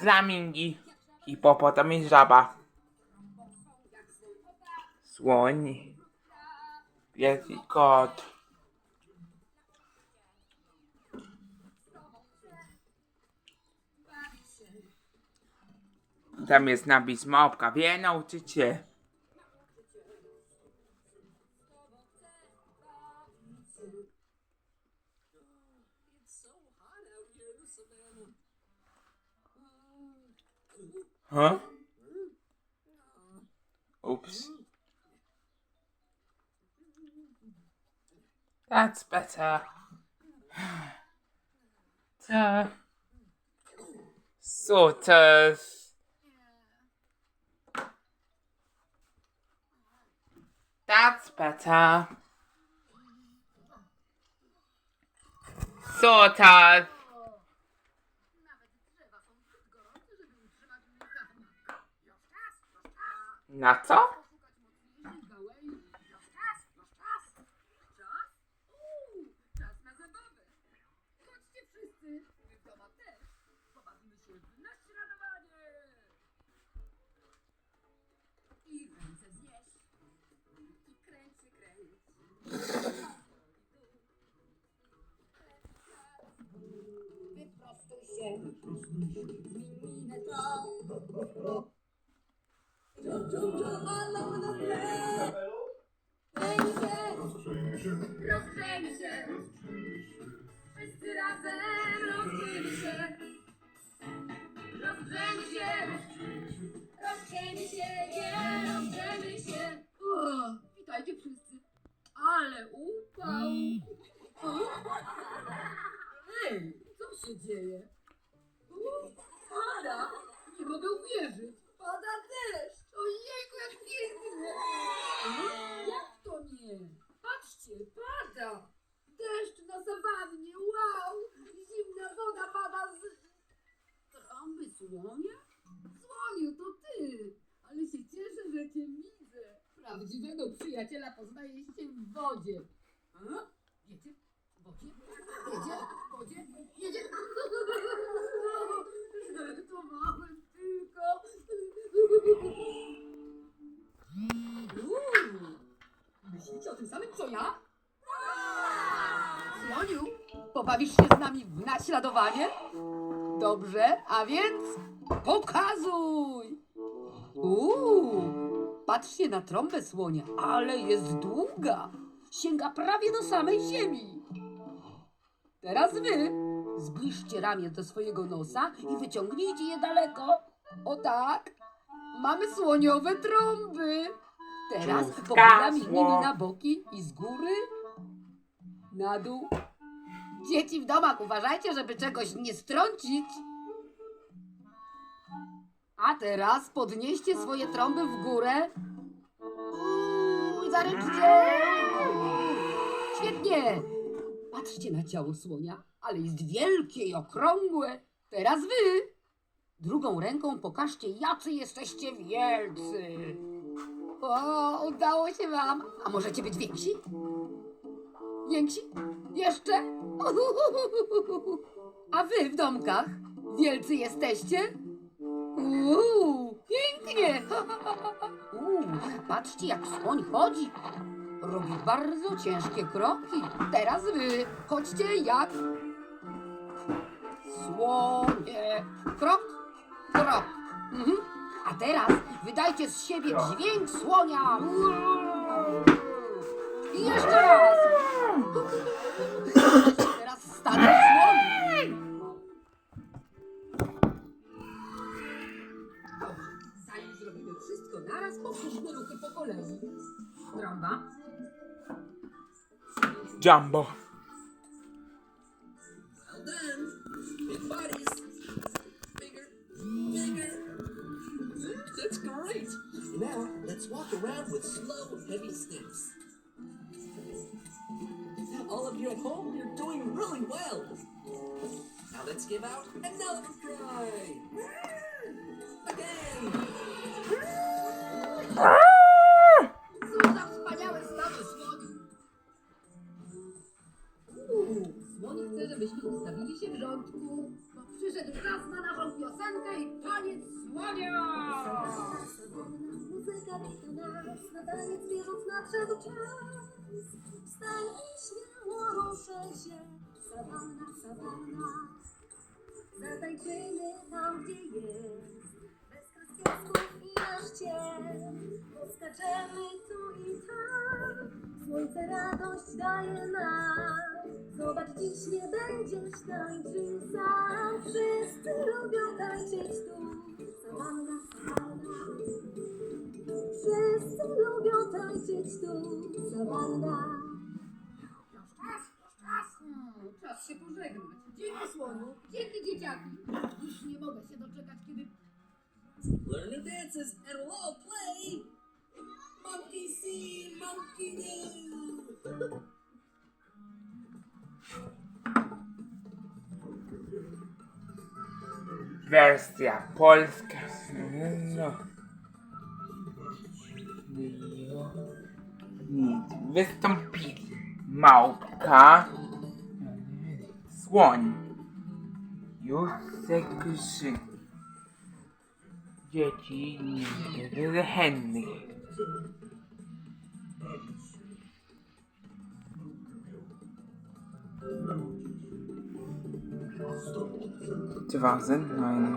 Flamingi. Hipopotam i żaba. Słoń. Pies i kot. Tam jest napis małpka. Wie nauczycie. Huh? Oops. That's better. So, sort of. That's better. Sort of. Domu też. Pobawimy się w naśladowanie. I ręce znieś. I kręć się. Wyprostuj się. Się. Wszyscy razem się. Się. Się, nie się. Witajcie wszyscy. Ale upał. O. Ej, co się dzieje? O, Pada. Nie mogę uwierzyć. Pada deszcz. Ojejku, jak pięknie. Jak to nie? Patrzcie, pada! Deszcz na sawannie, wow! Zimna woda pada z... Trąby słonia? Słoniu, to ty! Ale się cieszę, że cię widzę. Prawdziwego przyjaciela poznaje się w wodzie. A? Wiecie? W wodzie? Jedzie? W wodzie? Jedzie? Samym, co ja? Słoniu, pobawisz się z nami w naśladowanie? Dobrze, a więc pokazuj! Uuu, patrzcie na trąbę słonia, ale jest długa. Sięga prawie do samej ziemi. Teraz wy zbliżcie ramię do swojego nosa i wyciągnijcie je daleko. O tak. Mamy słoniowe trąby. Teraz Czówka, pobieram nimi na boki i z góry na dół. Dzieci w domach, uważajcie, żeby czegoś nie strącić. A teraz podnieście swoje trąby w górę. Uuu, i zaręczcie. Świetnie. Patrzcie na ciało słonia, ale jest wielkie i okrągłe. Teraz wy. Drugą ręką pokażcie, jacy jesteście wielcy. O, udało się wam. A możecie być więksi? Więksi? Jeszcze? A wy w domkach? Wielcy jesteście? Uuu, pięknie! Uuu, patrzcie jak słoń chodzi. Robi bardzo ciężkie kroki. Teraz wy chodźcie jak słonie. Krok, krok. Mhm. A teraz wydajcie z siebie dźwięk słonia. I jeszcze raz. Teraz stary. Dobrze, zanim zrobimy wszystko naraz, powtórzmy ruchy po kolei. Trąba. Jumbo. Around with slow, heavy steps. All of you at home, you're doing really well. Now let's give out another cry. Again. Przyszedł czas na naszą piosenkę i taniec słonia! Muzyka wita nas, na taniec wierząc nadszedł czas. Wstań i śmiało ruszaj się, sawanna, sawanna. Zatańczymy tam, gdzie jest, bez kres piasków i aż cień. Poskaczemy tu i tam, słońce radość daje nam. Zobacz, dziś nie będziesz tańczył sam, wszyscy lubią tańczyć tu. Sawanna, sawanna. Wszyscy lubią tańczyć tu, sawanna. Czas, czas, hmm, czas się pożegnać. Dzięki słoniu, dzięki dzieciaki. Już nie mogę się doczekać, kiedy Learn new dances and play Monkey See, Monkey Do. Wersja polska. No. wystąpili małpka, słoń, Józek Grzyn, dzieci nigdy Henry. Two thousand nine.